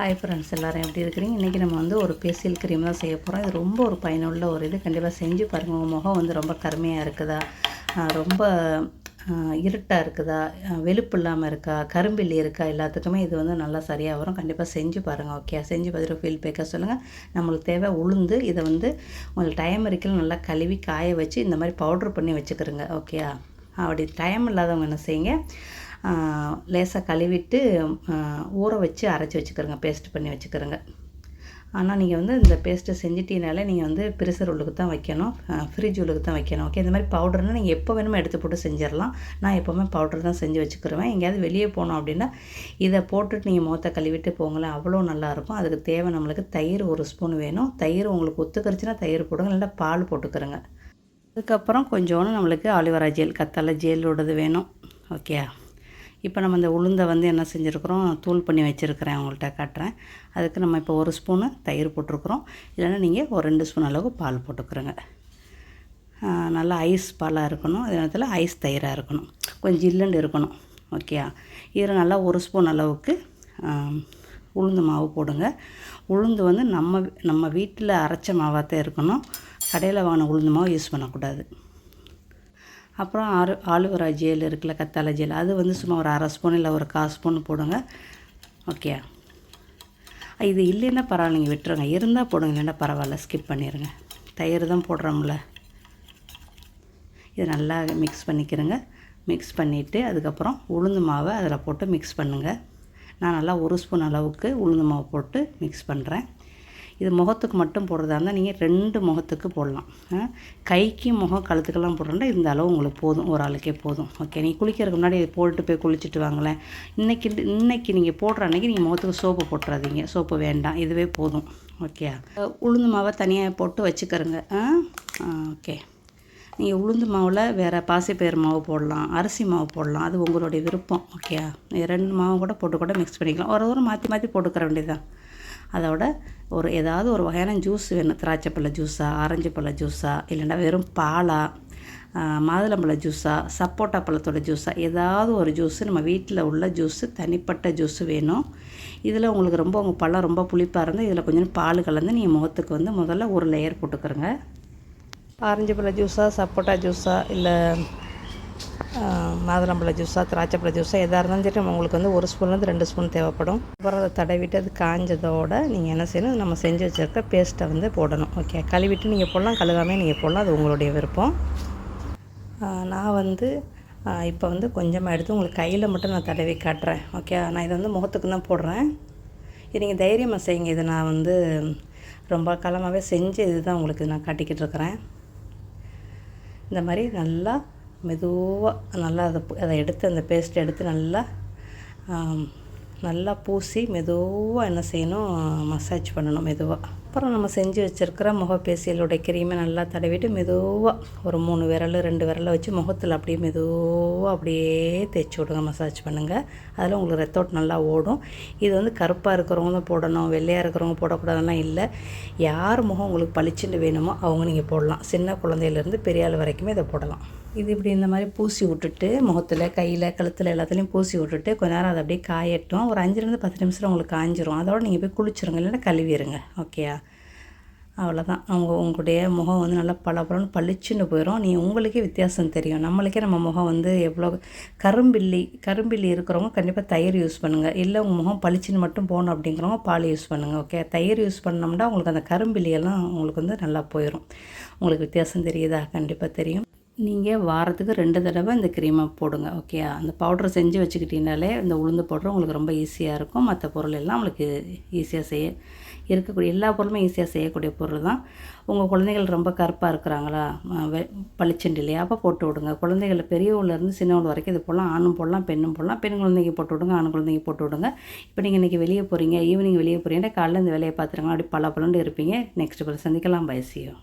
Hi friends எல்லோரும் எப்படி இருக்கிறீங்க? இன்றைக்கி நம்ம வந்து ஒரு பேசியல் க்ரீம் தான் செய்ய போகிறோம் இது ரொம்ப ஒரு பயனுள்ள ஒரு இது. கண்டிப்பாக செஞ்சு பாருங்கள் உங்கள் முகம் வந்து ரொம்ப கருமையாக இருக்குதா? ரொம்ப இருட்டாக இருக்குதா? வெளுப்பு இல்லாமல் இருக்கா? கரும்பில்லி இருக்கா? எல்லாத்துக்குமே இது வந்து நல்லா சரியாக வரும். கண்டிப்பாக செஞ்சு பாருங்கள் ஓகே செஞ்சு பார்த்துட்டு ஃபீல் பேக்க சொல்லுங்கள் நம்மளுக்கு தேவை உளுந்து. இதை வந்து உங்களுக்கு டைம் இருக்கலாம் நல்லா கழுவி காய வச்சு இந்த மாதிரி பவுட்ரு பண்ணி வச்சுக்கிறோங்க ஓகே அப்படி டைம் இல்லாதவங்க என்ன செய்யுங்க? லேசாக கழுவிட்டு ஊற வச்சு அரைச்சி வச்சுக்கிறோங்க பேஸ்ட் பண்ணி வச்சுக்கிறோங்க. ஆனால் நீங்கள் வந்து இந்த பேஸ்ட்டை செஞ்சிட்டீங்கனாலே நீங்கள் வந்து பிரிசர் உள்ளுக்கு தான் வைக்கணும். ஃப்ரிட்ஜ் உள்ளுக்கு தான் வைக்கணும். ஓகே இந்த மாதிரி பவுடர்னால் நீங்கள் எப்போ வேணுமோ எடுத்து போட்டு செஞ்சிடலாம். நான் எப்போவுமே பவுடர் தான் செஞ்சு வச்சுக்கிருவேன். எங்கேயாவது வெளியே போனோம் அப்படின்னா இதை போட்டுட்டு நீங்கள் முகத்தை கழுவிட்டு போங்களேன். அவ்வளோ நல்லாயிருக்கும் அதுக்கு தேவை நம்மளுக்கு தயிர் ஒரு ஸ்பூன் வேணும். தயிர் உங்களுக்கு ஒத்துக்கரிச்சுன்னா தயிர் போடுங்க. நல்லா பால் போட்டுக்கிறோங்க. அதுக்கப்புறம் கொஞ்சோன்னு நம்மளுக்கு ஆலிவரா ஜெல் கத்தாழை ஜெல்லோடது வேணும். ஓகே இப்போ நம்ம இந்த உளுந்தை வந்து என்ன செஞ்சுருக்குறோம்? தூள் பண்ணி வச்சுருக்கிறேன் உங்கள்கிட்ட காட்டுறேன். அதுக்கு நம்ம இப்போ ஒரு ஸ்பூனு தயிர் போட்டிருக்குறோம். இல்லைன்னா நீங்கள் ஒரு ரெண்டு ஸ்பூன் அளவு பால் போட்டுக்கிறோங்க. நல்லா ஐஸ் பாலாக இருக்கணும். அதே நேரத்தில் ஐஸ் தயிராக இருக்கணும். கொஞ்சம் ஜில்லுண்டு இருக்கணும். ஓகேயா இதில் நல்லா ஒரு ஸ்பூன் அளவுக்கு உளுந்து மாவு போடுங்க. உளுந்து வந்து நம்ம நம்ம வீட்டில் அரைச்ச மாவாக தான் இருக்கணும். கடையில் வாங்கின உளுந்து மாவு யூஸ் பண்ணக்கூடாது. அப்புறம் ஆறு ஆலுவரா ஜெல் இருக்குல்ல கத்தாழை ஜெல் அது வந்து சும்மா ஒரு அரை ஸ்பூன் இல்லை ஒரு கால் ஸ்பூன் போடுங்க. ஓகே இது இல்லைன்னா பரவாயில்ல நீங்கள் விட்டுருங்க. இருந்தால் போடுங்க இல்லைன்னா பரவாயில்ல ஸ்கிப் பண்ணிடுங்க தயிர் தான் போடுறோம்ல. இது நல்லா மிக்ஸ் பண்ணிக்கிறேங்க. மிக்ஸ் பண்ணிவிட்டு அதுக்கப்புறம் உளுந்து மாவை அதில் போட்டு மிக்ஸ் பண்ணுங்கள் நான் நல்லா ஒரு ஸ்பூன் அளவுக்கு உளுந்து மாவு போட்டு மிக்ஸ் பண்ணுறேன் இது முகத்துக்கு மட்டும் போடுறதா இருந்தால் நீங்கள் ரெண்டு முகத்துக்கு போடலாம். ஆ, கைக்கு முகம் கழுத்துக்கெல்லாம் போடுறோம்னா இந்த அளவு உங்களுக்கு போதும். ஒரு ஆளுக்கே போதும். ஓகே நீங்கள் குளிக்கிறதுக்கு முன்னாடி போட்டு போய் குளிச்சுட்டு வாங்களேன். இன்றைக்கி இன்றைக்கி நீங்கள் போடுற அன்றைக்கி நீங்கள் முகத்துக்கு சோப்பு போட்டுறாதீங்க. சோப்பு வேண்டாம். இதுவே போதும். ஓகே உளுந்து மாவை தனியாக போட்டு வச்சுக்கிறோங்க ஆ? ஓகே நீங்கள் உளுந்து மாவில் வேறு பாசிப்பயிறு மாவு போடலாம். அரிசி மாவு போடலாம். அது உங்களுடைய விருப்பம். ஓகே ரெண்டு மாவு கூட போட்டு கூட மிக்ஸ் பண்ணிக்கலாம். ஒரு ஒரு மாற்றி மாற்றி போட்டுக்கிற வேண்டியதுதான். அதோட ஒரு ஏதாவது ஒரு வகையான ஜூஸ் வேணும். திராட்சை பழ ஜூஸா ஆரஞ்சு பழ ஜூஸா இல்லைன்னா வெறும் பாலா மாதுளம்பழ ஜூஸா சப்போட்டா பழத்தோட ஜூஸா ஏதாவது ஒரு ஜூஸு நம்ம வீட்டில் உள்ள ஜூஸு தனிப்பட்ட ஜூஸு வேணும். இதில் உங்களுக்கு ரொம்ப உங்கள் பழம் ரொம்ப புளிப்பாக இருந்தால் இதில் கொஞ்சம் பால் கலந்து நீங்கள் முகத்துக்கு வந்து முதல்ல ஒரு லேயர் போட்டுக்கிறோங்க. ஆரஞ்சு பழ ஜூஸா சப்போட்டா ஜூஸா இல்லை மாதுளம்பழ ஜூஸாக திராட்சைப்பழ ஜூஸாக எதாக இருந்தாலும் சரி உங்களுக்கு வந்து ஒரு ஸ்பூன்லேருந்து ரெண்டு ஸ்பூன் தேவைப்படும். அப்புறம் அதை தடவிட்டு அது காஞ்சதோட நீங்கள் என்ன செய்யணும் நம்ம செஞ்சு வச்சுருக்க பேஸ்ட்டை வந்து போடணும். ஓகே கழுவிட்டு நீங்கள் போடலாம் கழுவாமே நீங்கள் போடலாம் அது உங்களுடைய விருப்பம். நான் வந்து இப்போ வந்து கொஞ்சமாக எடுத்து உங்களுக்கு கையில் மட்டும் நான் தடவி காட்டுறேன். ஓகே நான் இதை வந்து முகத்துக்கு தான் போடுறேன். இது நீங்கள் தைரியமாக செய்யுங்க. இது நான் வந்து ரொம்ப காலமாகவே செஞ்சு இதுதான் உங்களுக்கு நான் காட்டிக்கிட்டு இருக்கிறேன். இந்த மாதிரி நல்லா மெதுவாக நல்லா அதை அதை எடுத்து அந்த பேஸ்ட்டை எடுத்து நல்லா நல்லா பூசி மெதுவாக என்ன செய்யணும் மசாஜ் பண்ணணும் மெதுவாக அப்புறம் நம்ம செஞ்சு வச்சுருக்கிற முகப்பேசியலுடைய கிரீமை நல்லா தடவிட்டு மெதுவாக ஒரு மூணு விரல் ரெண்டு விரலை வச்சு முகத்தில் அப்படியே மெதுவாக அப்படியே தேய்ச்சி விடுங்க மசாஜ் பண்ணுங்கள் அதில் உங்களுக்கு ரத்தோட்டு நல்லா ஓடும். இது வந்து கருப்பாக இருக்கிறவங்க தான் போடணும் வெள்ளையாக இருக்கிறவங்க போடக்கூடாதுலாம் இல்லை. யார் முகம் உங்களுக்கு பளிச்சுன்னு வேணுமோ அவங்க நீங்கள் போடலாம். சின்ன குழந்தையிலேருந்து பெரிய ஆள் வரைக்குமே இதை போடலாம். இது இப்படி இந்த மாதிரி பூசி விட்டுட்டு முகத்தில் கையில் கழுத்தில் எல்லாத்துலேயும் பூசி விட்டுட்டு கொஞ்ச நேரம் அதை அப்படியே காயட்டும். ஒரு அஞ்சுலேருந்து பத்து நிமிஷம் உங்களுக்கு காஞ்சிரும். அதோட நீங்கள் போய் குளிச்சிருங்க. இல்லைன்னா கழுவிடுங்க ஓகேயா அவ்வளோதான் அவங்க உங்களுடைய முகம் வந்து நல்லா பளபளன்னு பளிச்சுன்னு போயிடும் நீ உங்களுக்கே வித்தியாசம் தெரியும். நம்மளுக்கே நம்ம முகம் வந்து எவ்வளோ கரும்பில்லி கரும்பில்லி இருக்கிறவங்க கண்டிப்பாக தயிர் யூஸ் பண்ணுங்கள் இல்லை உங்கள் முகம் பளிச்சுன்னு மட்டும் போகணும் அப்படிங்கிறவங்க பால் யூஸ் பண்ணுங்கள் ஓகே தயிர் யூஸ் பண்ணோம்னா உங்களுக்கு அந்த கரும்பில்லியெல்லாம் உங்களுக்கு வந்து நல்லா போயிடும் உங்களுக்கு வித்தியாசம் தெரியுதா? கண்டிப்பாக தெரியும். நீங்கள் வாரத்துக்கு ரெண்டு தடவை இந்த க்ரீமை போடுங்க ஓகே அந்த பவுடர் செஞ்சு வச்சுக்கிட்டீங்கனாலே இந்த உளுந்து பவுடர் உங்களுக்கு ரொம்ப ஈஸியாக இருக்கும். மற்ற பொருள் எல்லாம் உங்களுக்கு ஈஸியாக செய்ய இருக்கக்கூடிய எல்லா பொருளுமே ஈஸியாக செய்யக்கூடிய பொருள் தான். உங்கள் குழந்தைகள் ரொம்ப கருப்பாக இருக்கிறாங்களா? பளிச்சண்டு இல்லையா அப்போ போட்டு விடுங்க. குழந்தைகள் பெரியவங்கலேருந்து சின்னவங்க வரைக்கும் இது போடலாம். ஆணும் போடலாம் பெண்ணும் போடலாம். பெண் குழந்தைங்க போட்டு விடுங்க ஆண் குழந்தைங்க போட்டு விடுங்க. இப்போ நீங்கள் இன்றைக்கி வெளியே போகிறீங்க ஈவினிங் வெளியே போகிறீங்கன்னா காலையில் இந்த வேலையை பார்த்துருங்க. அப்படி பல பலண்டு இருப்பீங்க. நெக்ஸ்ட் பிறகு சந்திக்கலாம். பயசியம்